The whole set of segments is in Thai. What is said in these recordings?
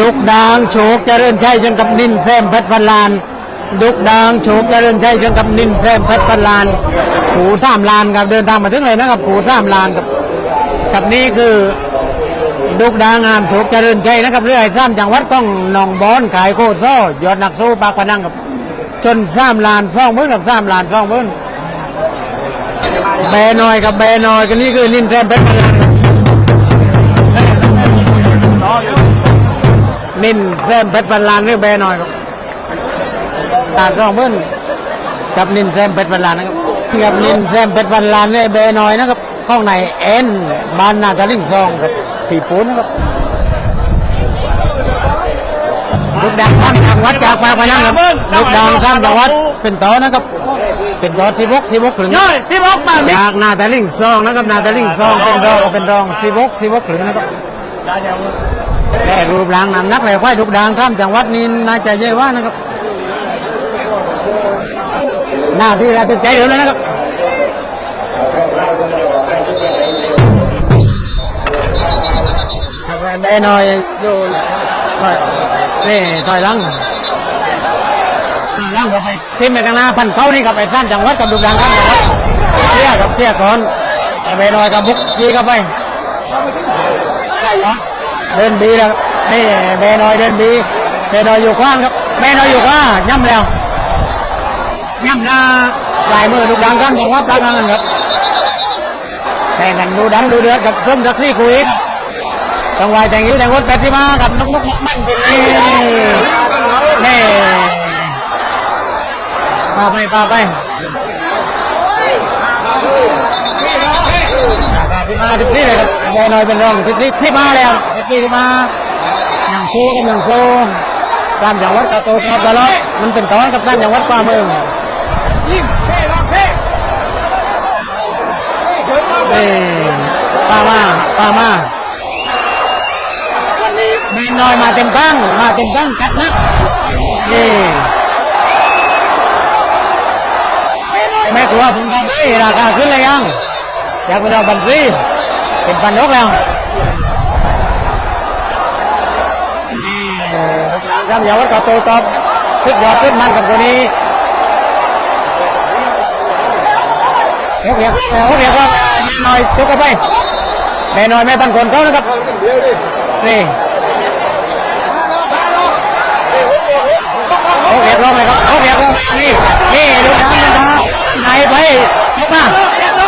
ดุกดางโฉกเจริญชัยจนกับนินแซมเพชรพันลาน ดุกดางโฉกเจริญชัยจนกับนินแซมเพชรพันลานขู่สามลานครับเดินทางมาถึงเลยนะครับขู่สามลานครับกับนี้คือดุกดางามโฉกเจริญชัยนะครับเรื่อยสามจังหวัดต้องหนองบอนขายโคโซ่ยอดนักสู้ปากพนังกับชนสามลานซ่องมื้อกับสามลานซ่องมื้อแบนอยกับแบนอยกันนี่คือนินแซมเพชรพันลาน ครับนินแซมเพชรพันลานหรือแบหน่อยครับตาดรองเบิ้ลกับนินแซมเพชรพันลานนะครับกับนินแซมเพชรพันลานเนี่ยแบหน่อยนะครับข้างในเอ็นบานนาตาลิงซองครับผีปูนนะครับลูกดังข้ามจังหวัดจากปากพนังครับลูกดังข้ามจังหวัดเป็นต่อนะครับ เป็นต่อที่บกที่บกถึงย่อยที่บอกมาจากนาตาลิงซองนะครับนาตาลิงซองเป็นรองเป็นรองที่บกที่บกถึงนะครับ แต่รูปร่างน้ำนักเลยควายทุกดางท่ามจังหวัดนี้น่าจะเยอะว่านะครับ หน้าที่เราตึกใจเดี๋ยวแล้วนะครับทำไมแม่น้อยอยู่ถอยนี่ถอยหลังถอยหลังก็ไปที่ไปข้างหน้าพันเขานี่กับไปท่านจังหวัดกับลูกด่างท่านจังหวัดเที่ยกับเที่ยก่อนแม่น้อยกับบุกยีเข้าไปได้เหรอเดินบีแล้ว นี่เบนอยเดินบีเบนอยอยู่ข้างครับเบนอยอยู่ข้างย่ำแล้วย่ำหน้าลายมือลูกดังข้างจังวัดปากนันครับแต่งกันดูดันดูเดือดกับส้มทักซี่คุยครับจังหวะแต่งยิ้วแต่งงดแปดสิบห้ากับนกนกมั่นเป็นนี่นี่พาไปพาไปที่มาทิพนี่เลยครับเบนอยเป็นรองทิพนี่ที่มาแล้วทิพนี่ที่มา อย่างคู่กับอย่างโซ่ตามจังวัดกระโตตอบตลอดมันเป็นตอนกับตามจังวัดกว่าเมืองยิ้มเพ่รักเพ่เอ้ป้ามาป้ามาวันนี้แม่น้อยมาเต็มตั้งมาเต็มตั้งกัดนะนี่แม่กลัวผมทำได้ราคาขึ้นเลยยังอยากไปลองบัญชีเป็นพันนกแล้ว นี่ทำอย่าวัดกระโตตอบสุดยอดขึ้นมันกับคนนี้เรียกเรียกเรียกว่าแม่น้อยจุกกันไปแม่น้อยแม่พันคนเขานะครับนี่เขาเรียกร้องเลยครับเขาเรียกร้องนี่นี่ลูกน้ำนะครับไหนไปจุกมา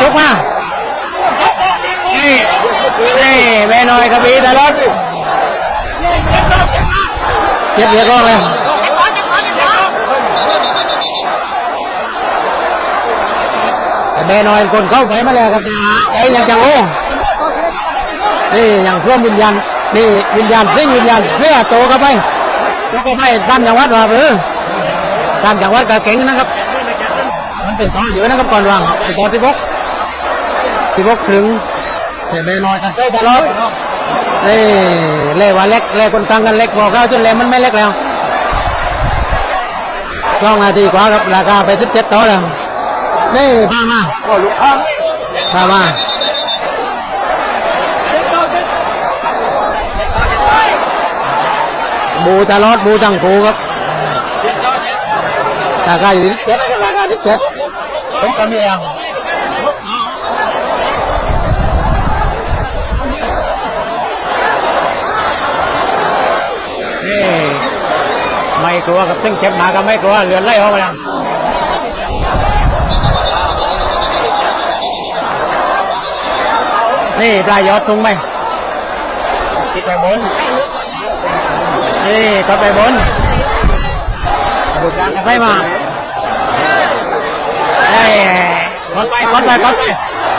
จุกมานี่นี่แม่น้อยกระบี่ตลอด เจ็บเรียกร้องเลยแต่แม่น้อยคนเข้าไปมาแล้วครับใจยังจังโอ้นี่อย่างเสื้อวิญญาณนี่วิญญาณซิ่งวิญญาณเสื้อโตเข้าไปโตเข้าไปตามจังหวัดว่าเออตามจังหวัดก็เก่งนะครับ มันเป็นต่ออยู่นะครับก่อนวางเป็นต่อที่บกที่บกถึงแต่แม่น้อยกันใช้ตลอด นี่เล่ว่าเล็กเล่คนตังกันเล็กบอเขาจนเล่มันไม่เล็กแล้วสองนาทีกว่าครับราคาไปสิบเจ็ดต่อแล้วนี่พามาพามาบูตลอดบูตังกูครับราคาอยู่ที่เจ็ดนะครับราคาที่เจ็ดผมก็มีเอง ไม่กลัวกับตึ้งเจ็บมาก็ไม่กลัวเลือนไล่ออกมาแล้วนี่ปลายยอดทุงไหมติดไปบนนี่ก็ไปบนดูกลางกันไปมาเอ้ยกดไปกดไปกดไป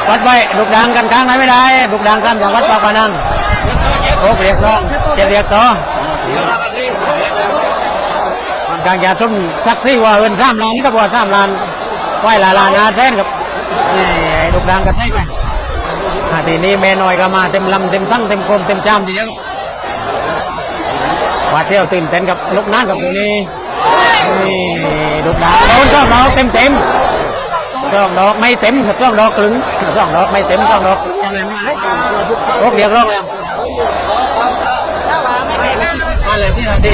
กดไปลูกดังกันกลางไหนไม่ได้ลูกดังข้ามจากวัดปากพนังโอ้เรียกร้องจะเรียกต่อมัน กางจะทุ่มสักซี่ว่าเอินข้ามลานนี่ก็บอกข้ามลานไหวลาลานอาเซนครับนี่ไอ้ลูกดังกันใช่ไหมอาทีนี้แม่น้อยก็มาเต็มลำเต็มทั้งเต็มโคมเต็มจามทีเดียวว่าเที่ยวตื่นเต้นกับลูกน้ำกับตัวนี้นี่ลูกดาวโดนสองดอกเต็มเต็มสองดอกไม่เต็มสองดอกครึ่งสองดอกไม่เต็มสองดอกยังไงมาเลยพวกเดียวร้องแล้วแล้วที่ไม่แพ้มาแล้วที่นาที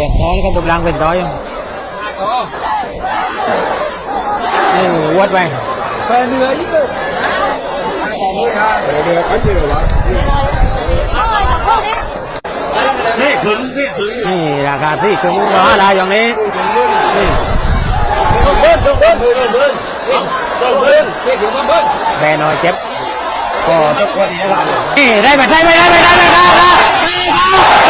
รียวท้องก็ลูกดางเป็นต้อยนี่วัดไปไปเหนื่อยยิ่งเลยเดี๋ยวเขาเจอวะเฮ้ถึงเฮ้ถึงนี่ราคาที่ถึงร้อยลายอย่างนี้นี่ต้องเบิ้ลต้องเบิ้ลต้องเบิ้ลต้องเบิ้ลเฮ้ถึงต้องเบิ้ลแบนอยเจ็บก็ทุกคนนี่นะครับนี่ได้ไหมได้ไหมได้ไหมได้ไหมได้ไหม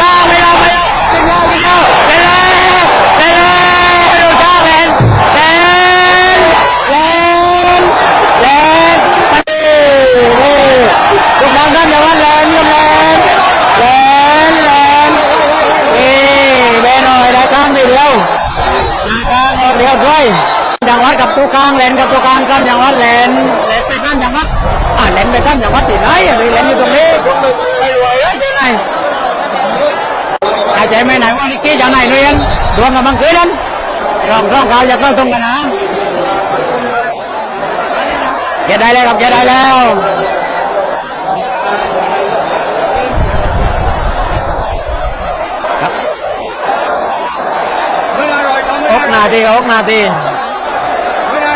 างแลนกับตัวกลางกันจังหวัดแลนแลนไปกันจังหวัดอ่าแลนไปกันจังหวัดที่ไหนอะแลนอยู่ตรงนี้ไปรวแล้วใช่ไหมอาใจไม่ไหนว่าลิกี้จะไหนเรียนดวงกับบังคืนนั้นรองรองเขาอยากเลิกตรงกันนะเก็ได้แล้วครับเก็ได้แล้วครับออกนาทีหกนาที ไม่อ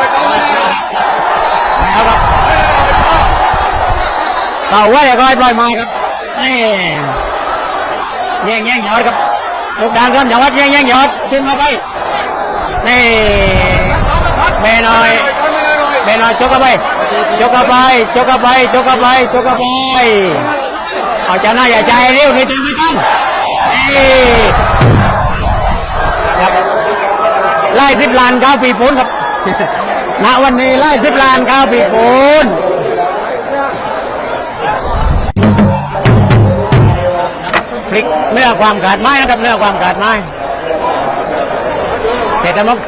ร่อยต้อง แล้วครับ เป่าว่าเดี๋ยวก็ให้ปล่อยไม้ครับนี่แย่งแย่งยอดครับลูกดานครับอย่าวัดแย่งแย่งยอดขึ้นมาไปนี่เมน้อยเมนอยจกเข้าไปจกเข้าไปจกเข้าไปจกเข้าไปจกเข้าไปเอาใจหน้าอย่าใจเร็วนี่ต้องไม่ต้องนี่ครับไล่สิบล้านข้าวปีปูนครับณวันนี้ไล่สิบล้านข้าวปีปูน นื้อความขาดไม้นะครับเนื้อความขาดไม้เสร็จแล้มั้ง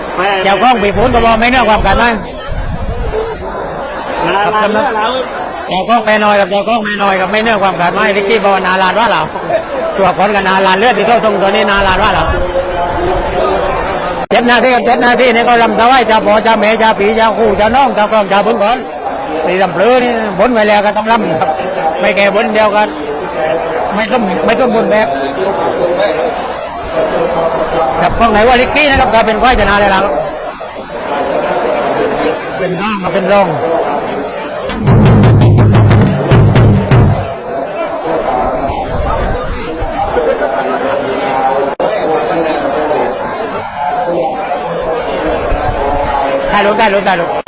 เจ้าข้องปีปูนก็บอกไม่เนื้อความขาดไม้ครับกำนันเจ้าก้องแม่น้อยกับเจ้าก้องแม่น้อยกับไม่เนื้อความขาดไม้ลิกกี้บอกว่านาลานว่าเราตัวคนกับนาลานเลือดที่เข้าตรงตัวนี้นาลานว่าเราเจ็ดนาทีกับเจ็ดนาทีนี่ก็รำถวายจ่าพ่อจ่าแม่จ่าปีจ่าคู่จ่าน้องจ่ากรองจ่าบุญก่อนนี่รำเพลือนี่บนไว้แล้วก็ต้องรำครับไม่แก่บนเดียวกันไม่ต้องไม่ต้องบนแบบ กับกล้องไหนว่าลิกกี้นะครับถ้าเป็นควายชนะเลยล่ะครับเป็นร่องมาเป็นร่องได้รู้ได้รู้ได้รู้